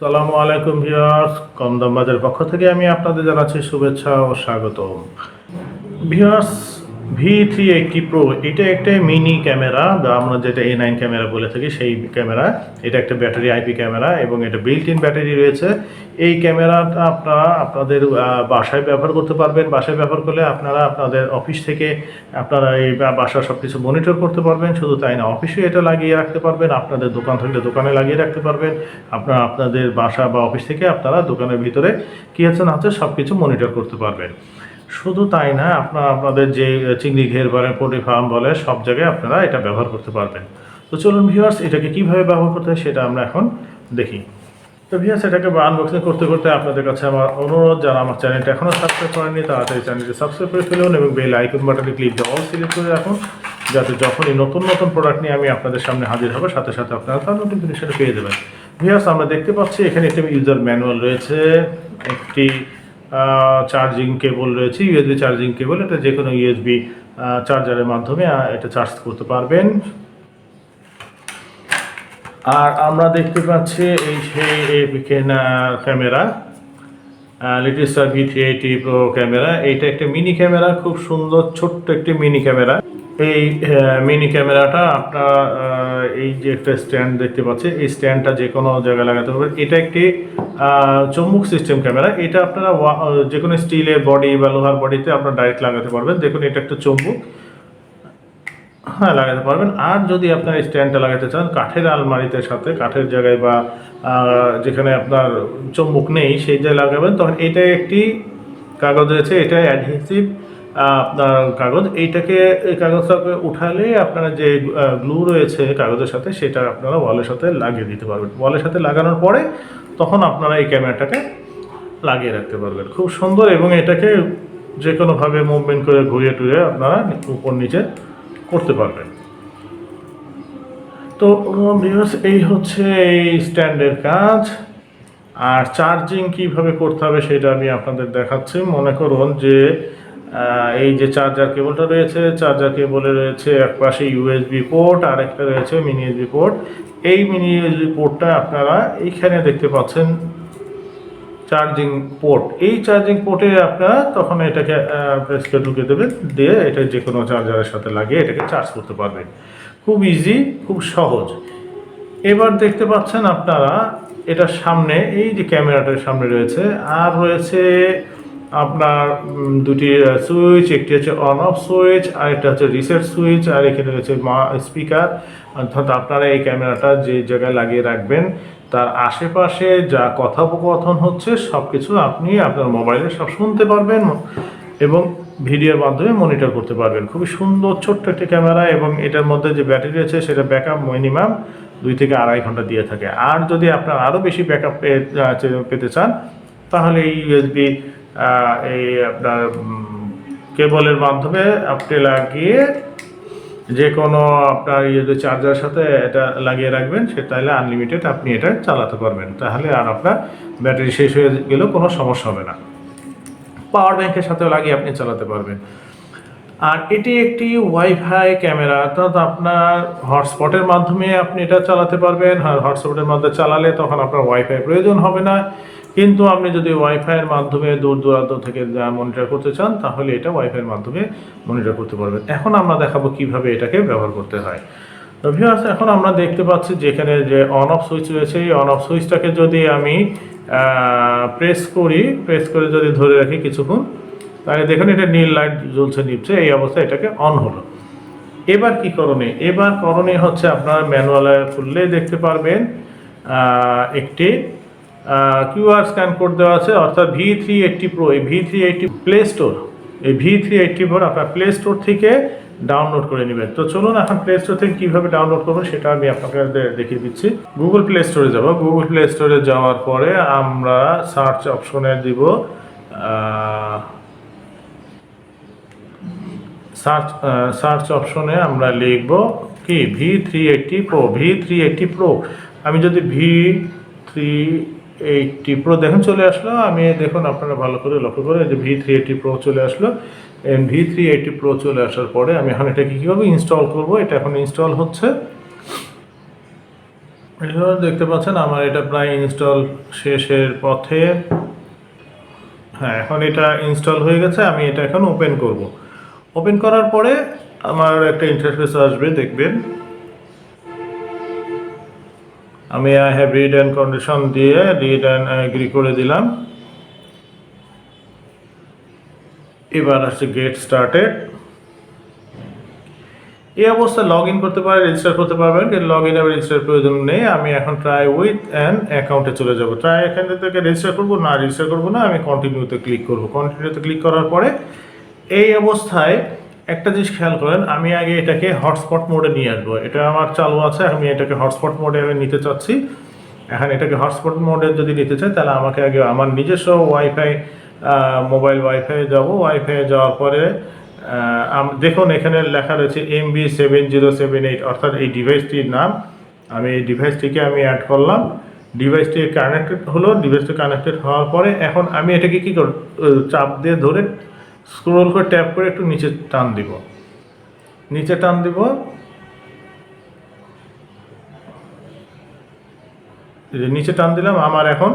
সালামু আলাইকুম ভিউয়ার্স কম বাজারের পক্ষ থেকে আমি আপনাদের জানাচ্ছি শুভেচ্ছা ও স্বাগতম। Viewers V three eighty pro এটা একটা মিনি ক্যামেরা বা আমরা যেটা এ নাইন ক্যামেরা বলে থাকি, সেই ক্যামেরা এটা একটা ব্যাটারি আইপি ক্যামেরা এবং এটা বিল্ট ইন ব্যাটারি রয়েছে। এই ক্যামেরাটা আপনারা আপনাদের বাসায় ব্যবহার করতে পারবেন। বাসায় ব্যবহার করলে আপনারা আপনাদের অফিস থেকে আপনারা এই বাসার সব কিছু মনিটর করতে পারবেন। শুধু তাই না অফিসে এটা লাগিয়ে রাখতে পারবেন। আপনাদের দোকান থাকলে দোকানে লাগিয়ে রাখতে পারবেন। আপনারা আপনাদের বাসা বা অফিস থেকে আপনারা দোকানের ভিতরে কী আছে না হচ্ছে সব কিছু মনিটর করতে পারবেন। শুধু তাই না, আপনারা আপনাদের যে চিংড়ি ঘের বলেন, পোল্ট্রি ফার্ম বলে, সব জায়গায় আপনারা এটা ব্যবহার করতে পারবেন। তো চলুন ভিউয়ার্স এটাকে কীভাবে ব্যবহার করতে হয় সেটা আমরা এখন দেখি। তো ভিউয়ার্স এটাকে আনবক্সিং করতে করতে আপনাদের কাছে আমার অনুরোধ, যারা আমার চ্যানেলটা এখনও সাবস্ক্রাইব করেননি, তাড়াতাড়ি চ্যানেলটি সাবস্ক্রাইব করে ফেলুন এবং বেল আইকন বাটনে ক্লিক দিয়ে অল সিলেক্ট করে রাখুন, যাতে যখনই নতুন নতুন প্রোডাক্ট নিয়ে আমি আপনাদের সামনে হাজির হব, সাথে সাথে আপনারা তার নোটিফিকেশন পেয়ে দেবেন ভিউয়ার্স আমরা দেখতে পাচ্ছি, এখানে একটি ইউজার ম্যানুয়াল রয়েছে, একটি চার্জিং কেবল রয়েছে ইউএসবি চার্জিং কেবল এটা যে কোনো ইউএসবি চার্জারের মাধ্যমে এটা চার্জ করতে পারবেন। আর আমরা দেখতে পাচ্ছি এই সেই camera latest V three eighty pro camera. এইটা একটা মিনি ক্যামেরা, খুব সুন্দর, ছোট্ট একটি মিনি ক্যামেরা। এই মিনি ক্যামেরাটা আপনার এই যে একটা স্ট্যান্ড দেখতে পাচ্ছি এই স্ট্যান্ডটা যে কোনো জায়গায় লাগাতে পারবেন। এটা একটি আহ, চুম্বক সিস্টেম ক্যামেরা এটা আপনারা যে কোনো স্টিলের বডি বা লোহার বডিতে আপনারা ডাইরেক্ট লাগাতে পারবেন। দেখুন এটা একটা চুম্বক। হ্যাঁ লাগাতে পারবেন। আর যদি আপনার স্ট্যান্ডটা লাগাতে চান কাঠের আলমারিতে সাথে কাঠের জায়গায় বা যেখানে আপনার চুম্বক নেই সেই জায়গায় লাগাবেন। তখন এটা একটি কাগজ রয়েছে এটা অ্যাডহেসিভ আপনার কাগজ, এইটাকে, এই কাগজটাকে উঠালে আপনারা যে গ্লু রয়েছে কাগজের সাথে, সেটা আপনারা ওয়ালের সাথে লাগিয়ে দিতে পারবেন। ওয়ালের সাথে লাগানোর পরে তখন আপনারা এই ক্যামেরাটাকে লাগিয়ে রাখতে পারবেন। খুব সুন্দর, এবং এটাকে যে কোনোভাবে মুভমেন্ট করে ঘুরিয়ে টুরিয়ে আপনারা উপর নিচে করতে পারবেন। তো ভিউয়ার্স এই হচ্ছে এই স্ট্যান্ডের কাজ। আর চার্জিং কীভাবে করতে হবে সেটা আমি আপনাদের দেখাচ্ছি। মনে করুন যে এই যে চার্জার কেবলটা রয়েছে, চার্জার কেবলে রয়েছে এক পাশে ইউএসবি পোর্ট আর একটা রয়েছে মিনি ইউএসবি পোর্ট এই মিনি ইউএসবি পোর্টটা আপনারা এইখানে দেখতে পাচ্ছেন চার্জিং পোর্ট এই চার্জিং পোর্টে আপনারা তখন এটাকে প্রেসকে ঢুকে দেবেন, দিয়ে এটা যে কোনো চার্জারের সাথে লাগিয়ে এটাকে চার্জ করতে পারবেন। খুব ইজি খুব সহজ। এবার দেখতে পাচ্ছেন আপনারা এটার সামনে, এই যে ক্যামেরাটার সামনে রয়েছে, আর রয়েছে আপনার দুটি সুইচ একটি হচ্ছে অন অফ সুইচ আর একটা হচ্ছে রিসেট সুইচ আর এখানে রয়েছে মা স্পিকার অর্থাৎ আপনারা এই ক্যামেরাটা যে জায়গায় লাগিয়ে রাখবেন, তার আশেপাশে যা কথোপকথন হচ্ছে সব কিছু আপনি আপনার মোবাইলে সব শুনতে পারবেন এবং ভিডিওর মাধ্যমে মনিটর করতে পারবেন। খুবই সুন্দর, ছোট্ট একটি ক্যামেরা এবং এটার মধ্যে যে ব্যাটারি আছে সেটা ব্যাকআপ মিনিমাম দুই থেকে আড়াই ঘণ্টা দিয়ে থাকে। আর যদি আপনার আরও বেশি ব্যাকআপ পেতে চান, তাহলে এই ইউএসবি এই আপনার কেবলের মাধ্যমে আপনি লাগিয়ে যে কোনো আপনার ইয়ে যে চার্জার সাথে এটা লাগিয়ে রাখবেন, সে তাহলে আনলিমিটেড আপনি এটা চালাতে পারবেন। তাহলে আর আপনার ব্যাটারি শেষ হয়ে গেলেও কোনো সমস্যা হবে না। পাওয়ার ব্যাংকের সাথেও লাগিয়ে আপনি চালাতে পারবেন। আর এটি একটি ওয়াইফাই ক্যামেরা অর্থাৎ আপনার হটস্পটের মাধ্যমে আপনি এটা চালাতে পারবেন। হটস্পটের মাধ্যমে চালালে তখন আপনার ওয়াইফাই প্রয়োজন হবে না। কিন্তু আপনি যদি ওয়াইফাইয়ের মাধ্যমে দূর দূরান্ত থেকে যা মনিটর করতে চান, তাহলে এটা ওয়াইফাইয়ের মাধ্যমে মনিটর করতে পারবেন। এখন আমরা দেখাবো কীভাবে এটাকে ব্যবহার করতে হয়। তো ভিউয়ার্স এখন আমরা দেখতে পাচ্ছি যেখানে যে অন অফ সুইচ রয়েছে, এই অন অফ সুইচটাকে যদি আমি প্রেস করি প্রেস করে যদি ধরে রাখি কিছুক্ষণ, তাহলে দেখুন এটা নীল লাইট জ্বলছে নিচ্ছে এই অবস্থায় এটাকে অন হলো। এবার কি করণীয়? এবার করণীয় হচ্ছে আপনার ম্যানুয়ালে খুললে দেখতে পারবেন একটি কিউআর স্ক্যান কোড দেওয়া আছে, অর্থাৎ ভি থ্রি এইটটি প্রো এই V three eighty play store এই ভি থ্রি এইটটি প্রো আপনার প্লে স্টোর থেকে ডাউনলোড করে নেবেন। তো চলুন এখন প্লে স্টোর থেকে কীভাবে ডাউনলোড করব সেটা আমি আপনাকে দেখিয়ে দিচ্ছি। গুগল প্লে স্টোরে যাব। গুগল প্লে স্টোরে যাওয়ার পরে আমরা সার্চ অপশনে দিব সার্চ সার্চ অপশনে আমরা লিখব কি? V three eighty pro V three eighty pro আমি যদি ভি থ্রি এইটটি প্রো দেখুন, চলে আসলো। আমি দেখুন, আপনারা ভালো করে লক্ষ্য করে যে ভি থ্রি এইটটি প্রো চলে আসলো। ভি থ্রি এইটটি প্রো চলে আসার পরে আমি এখন এটাকে কীভাবে ইনস্টল করব? এটা এখন ইনস্টল হচ্ছে। দেখতে পাচ্ছেন, আমার এটা প্রায় ইনস্টল শেষের পথে। হ্যাঁ এখন এটা ইনস্টল হয়ে গেছে। আমি এটা এখন ওপেন করব। ওপেন করার পরে আমার একটা ইন্টারফেস আসবে, দেখবেন। আমি I have read and condition দিয়ে রিড অ্যান্ড এগ্রি করে দিলাম। এবার আসছে গেট স্টার্টেড এই অবস্থায় লগ ইন করতে পারে রেজিস্টার করতে পারবেন, কিন্তু লগ ইন এবং রেজিস্টার প্রয়োজন নেই। আমি এখন ট্রাই উইথ অ্যান অ্যাকাউন্টে চলে যাব। ট্রাই এখান থেকে রেজিস্টার করব, না রেজিস্টার করব না, আমি কন্টিনিউতে ক্লিক করব। কন্টিনিউতে ক্লিক করার পরে এই অবস্থায় একটা জিনিস খেয়াল করেন, আমি আগে এটাকে হটস্পট মোডে নিয়ে আসব। এটা আমার চালু আছে, আমি এটাকে হটস্পট মোডে আমি নিতে চাচ্ছি। এখন এটাকে হটস্পট মোডে যদি নিতে চাই, তাহলে আমাকে আগে আমার নিজস্ব ওয়াইফাই মোবাইল ওয়াইফাই যাব। ওয়াইফাই যাওয়ার পরে দেখুন, এখানে লেখা রয়েছে M B seven zero seven eight অর্থাৎ এই ডিভাইসটির নাম। আমি এই ডিভাইসটিকে আমি অ্যাড করলাম। ডিভাইসটি কানেক্টেড হলো ডিভাইসটি কানেক্টেড হওয়ার পরে এখন আমি এটাকে কী করব, চাপ দিয়ে ধরে স্ক্রোল করে ট্যাপ করে একটু নিচে টান দিব। নিচে টান দিব। নিচে টান দিলাম, আমার এখন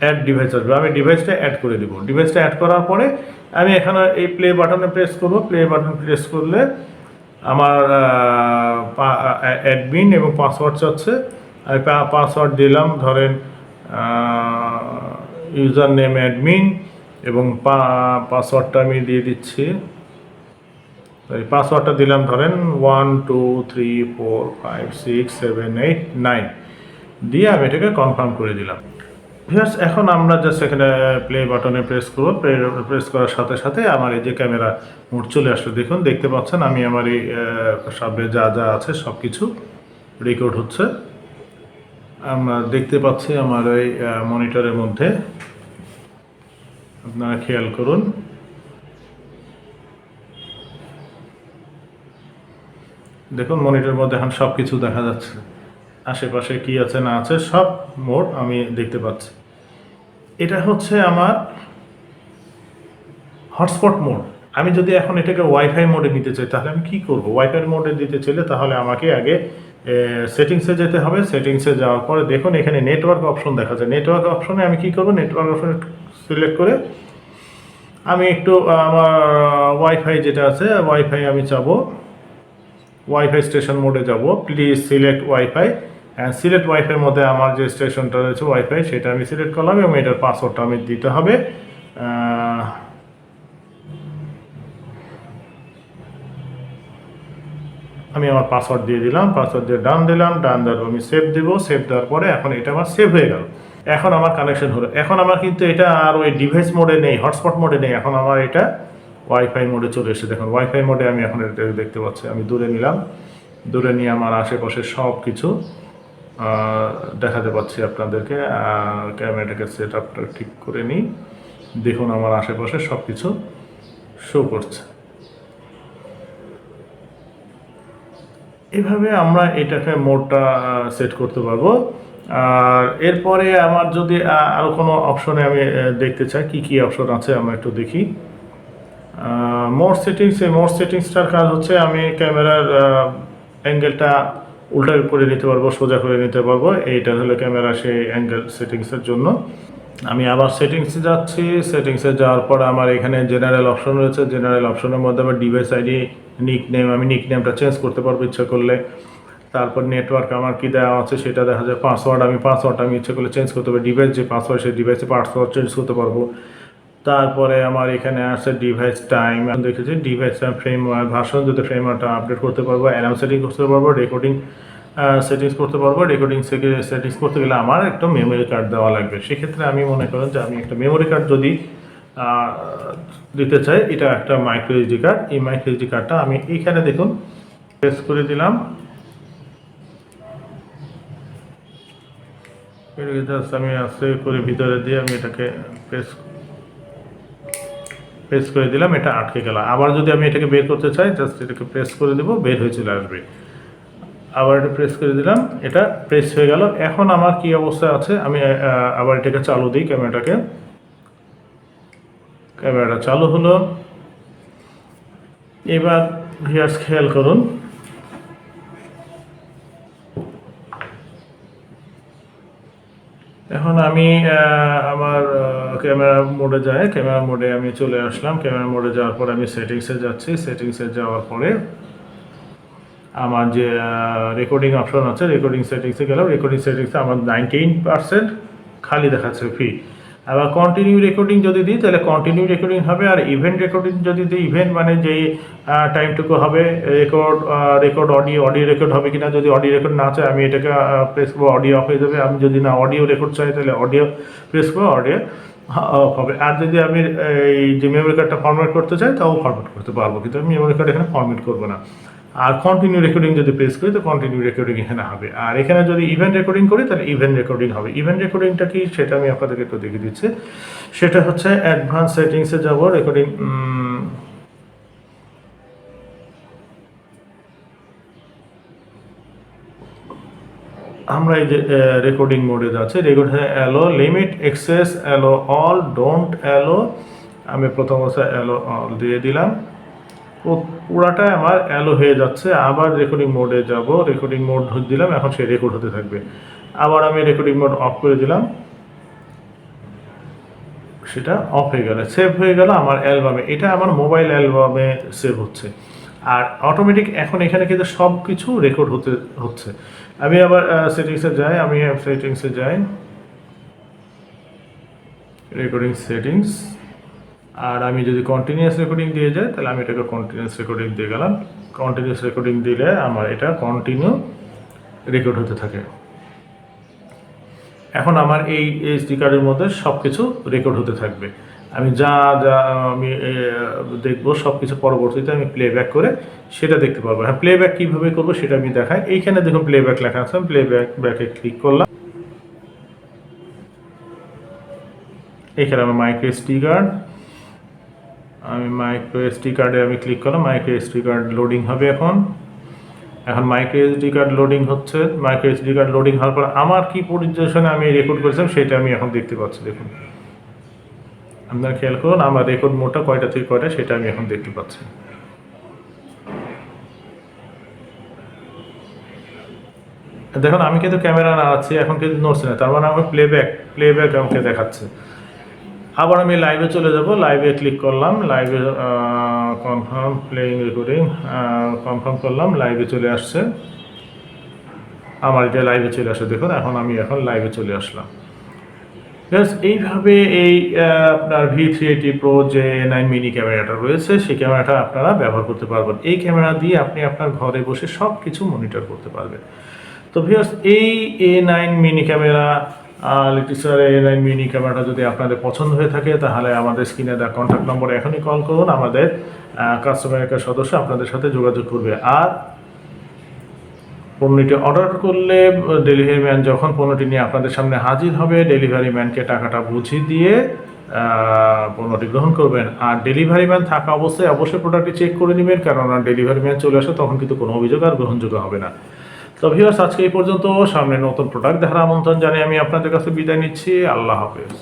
অ্যাড ডিভাইস আসবে। আমি ডিভাইসটা অ্যাড করে দিব। ডিভাইসটা অ্যাড করার পরে আমি এখানে এই প্লে বাটনে প্রেস করব। প্লে বাটন প্রেস করলে আমার অ্যাডমিন এবং পাসওয়ার্ড চাচ্ছে আমি পাসওয়ার্ড দিলাম। ধরেন ইউজার নেম অ্যাডমিন এবং পাসওয়ার্ডটা আমি দিয়ে দিচ্ছি। পাসওয়ার্ডটা দিলাম ধরেন one two three four five six seven eight nine দিয়ে আমি এটাকে কনফার্ম করে দিলাম। ভিউয়ার্স এখন আমরা জাস্ট এখানে প্লে বাটনে প্রেস করব। প্রেস করার সাথে সাথে আমার এই যে ক্যামেরা মোড চলে আসলো। দেখুন, দেখতে পাচ্ছেন আমি আমার এই সামনে যা যা আছে সব কিছু রেকর্ড হচ্ছে। আমরা দেখতে পাচ্ছি আমার এই মনিটরের মধ্যে। আপনারা খেয়াল করুন। দেখুন, মনিটরের মধ্যে এখন সব কিছু দেখা যাচ্ছে। আশেপাশে কি আছে, না আছে, সব মোড আমি দেখতে পাচ্ছি। এটা হচ্ছে আমার হটস্পট মোড। আমি যদি এখন এটাকে ওয়াইফাই মোডে নিতে চাই, তাহলে আমি কি করব? ওয়াইফাই মোডে দিতে চাইলে তাহলে আমাকে আগে সেটিংসে যেতে হবে। সেটিংসে যাওয়ার পরে দেখুন, এখানে নেটওয়ার্ক অপশন দেখা যায়। নেটওয়ার্ক অপশনে আমি কি করব? নেটওয়ার্ক অপশনে সিলেক্ট করে আমি একটু আমার ওয়াইফাই যেটা আছে ওয়াইফাই আমি চাবো। ওয়াইফাই স্টেশন মোডে যাব। Please select wifi and select ওয়াইফাইয়ের মধ্যে আমার যে স্টেশনটা রয়েছে ওয়াইফাই সেটা আমি সিলেক্ট করলাম এবং এটার পাসওয়ার্ডটা আমি দিতে হবে। আমি আমার পাসওয়ার্ড দিয়ে দিলাম পাসওয়ার্ড দিয়ে ডান দিলাম ডান দেওয়ার আমি সেভ দেবো। সেভ দেওয়ার পরে এখন এটা আমার সেভ হয়ে গেল। এখন আমার কানেকশন হলো। এখন আমার কিন্তু এটা আর ওই ডিভাইস মোডে নেই হটস্পট মোডে নেই। এখন আমার এটা ওয়াইফাই মোডে চলে এসেছে। দেখুন ওয়াইফাই মোডে আমি এখন এটা দেখতে পাচ্ছি। আমি দূরে নিলাম। দূরে নিয়ে আমার আশেপাশে সব কিছু দেখাতে পাচ্ছি আপনাদেরকে। ক্যামেরাটাকে সেট আপটা ঠিক করে নিই। দেখুন, আমার আশেপাশে সব কিছু শো করছে। এভাবে আমরা এটাকে মোডটা সেট করতে পারব। আর এরপরে আমার যদি আহ, আরও কোনো অপশনে আমি দেখতে চাই কি কি অপশন আছে আমরা একটু দেখি। মোর সেটিংস এই মোড সেটিংসটার কাজ হচ্ছে আমি ক্যামেরার অ্যাঙ্গেলটা উল্টা করে নিতে পারব সোজা করে নিতে পারব। এইটা হলো ক্যামেরা সেই অ্যাঙ্গেল সেটিংসের জন্য। আমি আবার সেটিংসে যাচ্ছি। সেটিংসে যাওয়ার পর আমার এখানে জেনারেল অপশন রয়েছে। জেনারেল অপশনের মধ্যে আমার ডিভাইস আইডি নিক নেম আমি নিক নেমটা চেঞ্জ করতে পারব ইচ্ছা করলে। তারপর নেটওয়ার্ক আমার কি দেওয়া আছে সেটা দেখা যায় পাসওয়ার্ড আমি পাসওয়ার্ড আমি ইচ্ছে করলে চেঞ্জ করতে পারি। ডিভাইস যে পাসওয়ার্ড সেই ডিভাইসে পাসওয়ার্ড চেঞ্জ করতে পারব। তারপরে আমার এখানে আছে ডিভাইস টাইম আমি দেখেছি ডিভাইস টাইম ফ্রেম ভাষণ যদি ফ্রেমটা আপডেট করতে পারব অ্যালার্ম সেটিং করতে পারব রেকর্ডিং সেটিংস করতে পারব। রেকর্ডিং সেটিংস করতে গেলে আমার একটা মেমোরি কার্ড দেওয়া লাগবে। সেক্ষেত্রে আমি মনে করেন যে আমি একটা মেমোরি কার্ড যদি দিতে চাই, এটা একটা মাইক্রো এইচডি কার্ড এই মাইক্রো এইচডি কার্ডটা আমি এইখানে দেখুন প্রেস করে দিলাম। জাস্ট আমি আস্তে করে ভিতরে দিয়ে আমি এটাকে প্রেস প্রেস করে দিলাম, এটা আটকে গেল। আবার যদি আমি এটাকে বের করতে চাই জাস্ট এটাকে প্রেস করে দেবো, বের হয়ে চলে আসবে। আবার এটা প্রেস করে দিলাম, এটা প্রেস হয়ে গেল। এখন আমার কি অবস্থা আছে, আমি আবার এটাকে চালু দিই ক্যামেরাটাকে। ক্যামেরাটা চালু হলো। এবার ভিয়ার্স খেয়াল করুন এখন আমি আমার ক্যামেরা মোডে যাই। ক্যামেরা মোডে আমি চলে আসলাম। ক্যামেরা মোডে যাওয়ার পর আমি সেটিংসে যাচ্ছি। সেটিংসে যাওয়ার পরে আমার যে রেকর্ডিং অপশন আছে রেকর্ডিং সেটিংসে গেলাম। রেকর্ডিং সেটিংসে আমার নাইনটিন পার্সেন্ট খালি দেখাচ্ছে ফ্রি আবার কন্টিনিউ রেকর্ডিং যদি দিই, তাহলে কন্টিনিউ রেকর্ডিং হবে আর ইভেন্ট রেকর্ডিং যদি দিই ইভেন্ট মানে যেই টাইমটুকু হবে record record audio audio record হবে কিনা যদি অডিও রেকর্ড না চাই আমি এটাকে প্রেস করব অডিও অফ হয়ে যাবে। আমি যদি না অডিও রেকর্ড চাই, তাহলে অডিও প্রেস করব অডিও অফ হবে। আর যদি আমি এই যে মেমোরি কার্ডটা ফরম্যাট করতে চাই, তাও ফরম্যাট করতে পারব, কিন্তু আমি মেমোরি কার্ড এখানে ফরম্যাট করব না। আর কন্টিনিউ রেকর্ডিং যদি প্রেস করি, তো কন্টিনিউ রেকর্ডিং এখানে হবে। আর এখানে যদি ইভেন্ট রেকর্ডিং করি, তাহলে ইভেন্ট রেকর্ডিং হবে। ইভেন্ট রেকর্ডিংটা কি? সেটা আমি আপনাদেরকে একটু দেখিয়ে দিচ্ছি। সেটা হচ্ছে অ্যাডভান্স সেটিংসে যাব রেকর্ডিং আমরা এই যে রেকর্ডিং মোডে যাচ্ছে। Record allow limit access allow all don't allow আমি প্রথম অবস্থায় অ্যালো অল দিয়ে দিলাম। পুরাটা আমার অ্যালো হয়ে যাচ্ছে। আবার রেকর্ডিং মোডে যাব। রেকর্ডিং মোড দিলাম, এখন সে রেকর্ড হতে থাকবে। আবার আমি রেকর্ডিং মোড অফ করে দিলাম। সেটা অফ হয়ে গেল সেভ হয়ে গেল আমার অ্যালবামে এটা আমার মোবাইল অ্যালবামে সেভ হচ্ছে। আর অটোমেটিক এখন এখানে কিন্তু সব কিছু রেকর্ড হতে হচ্ছে। আমি আবার সেটিংসে যাই, আমি সেটিংসে যাই। রেকর্ডিং সেটিংস আর আমি যদি কন্টিনিউয়াস রেকর্ডিং দিয়ে যাই, তাহলে আমি এটাকে কন্টিনিউয়াস রেকর্ডিং দিয়ে গেলাম। কন্টিনিউয়াস রেকর্ডিং দিলে আমার এটা কন্টিনিউ রেকর্ড হতে থাকে। এখন আমার এই এইচডি কার্ডের মধ্যে সব কিছু রেকর্ড হতে থাকবে। আমি যা যা আমি দেখব সব কিছু পরবর্তীতে আমি প্লেব্যাক করে সেটা দেখতে পারব। হ্যাঁ প্লেব্যাক কীভাবে করব সেটা আমি দেখাই। এইখানে দেখুন প্লেব্যাক লেখা আছে। প্লেব্যাক ব্যাকে ক্লিক করলাম। এখানে আমার মাইক্রো এসডি কার্ড আমি মাইক্রো এসডি কার্ডে আমি ক্লিক করলাম মাইক্রো এসডি কার্ড লোডিং হবে এখন। এখন মাইক্রো এসডি কার্ড লোডিং হচ্ছে মাইক্রো এসডি কার্ড লোডিং হওয়ার পর আমার কি পরিদর্শনে আমি রেকর্ড করেছিলাম সেটা আমি এখন দেখতে পাচ্ছি, দেখুন। আপনারা খেয়াল করুন, আমার রেকর্ড মোটা কয়টা থেকে কয়টা সেটা আমি এখন দেখতে পাচ্ছি। দেখুন, আমি কিন্তু ক্যামেরা নাড়াচ্ছি, এখন কিন্তু নড়ছে না, তার মানে আমার প্লেব্যাক প্লেব্যাক আমাকে দেখাচ্ছে। আবার আমি লাইভে চলে যাব। লাইভে ক্লিক করলাম। লাইভে কনফার্ম প্লেইং রেকর্ডিং কনফার্ম করলাম। লাইভে চলে আসছে। আমার এটা লাইভে চলে আসে। দেখুন, এখন আমি এখন লাইভে চলে আসলাম। এইভাবে এই আপনার ভি থ্রি এইটি প্রো যে নাইন মিনি ক্যামেরাটা রয়েছে, সেই ক্যামেরাটা আপনারা ব্যবহার করতে পারবেন। এই ক্যামেরা দিয়ে আপনি আপনার ঘরে বসে সব কিছু মনিটর করতে পারবেন। তো ভিউয়ার্স এই এ নাইন মিনি ক্যামেরা লিটিসার এ নাইন মিনি ক্যামেরাটা যদি আপনাদের পছন্দ হয়ে থাকে, তাহলে আমাদের স্ক্রিনে দেওয়া কন্ট্যাক্ট নম্বরে এখনই কল করুন। আমাদের কাস্টমার কেয়ার সদস্য আপনাদের সাথে যোগাযোগ করবে। আর পণ্যটি অর্ডার করলে ডেলিভারি ম্যান যখন পণ্যটি নিয়ে আপনাদের সামনে হাজির হবে ডেলিভারি ম্যানকে টাকাটা বুঝিয়ে দিয়ে পণ্যটি গ্রহণ করবেন। আর ডেলিভারি ম্যান থাকা অবস্থায় অবশ্যই প্রোডাক্টটি চেক করে নেবেন, কেননা ডেলিভারি ম্যান চলে আসে, তখন কিন্তু কোনো অভিযোগ আর গ্রহণযোগ্য হবে না। তো ভিউয়ার্স আজকে এই পর্যন্ত। সামনে নতুন প্রোডাক্ট দেখার আমন্ত্রণ জানিয়ে আমি আপনাদের কাছে বিদায় নিচ্ছি। আল্লাহ হাফেজ।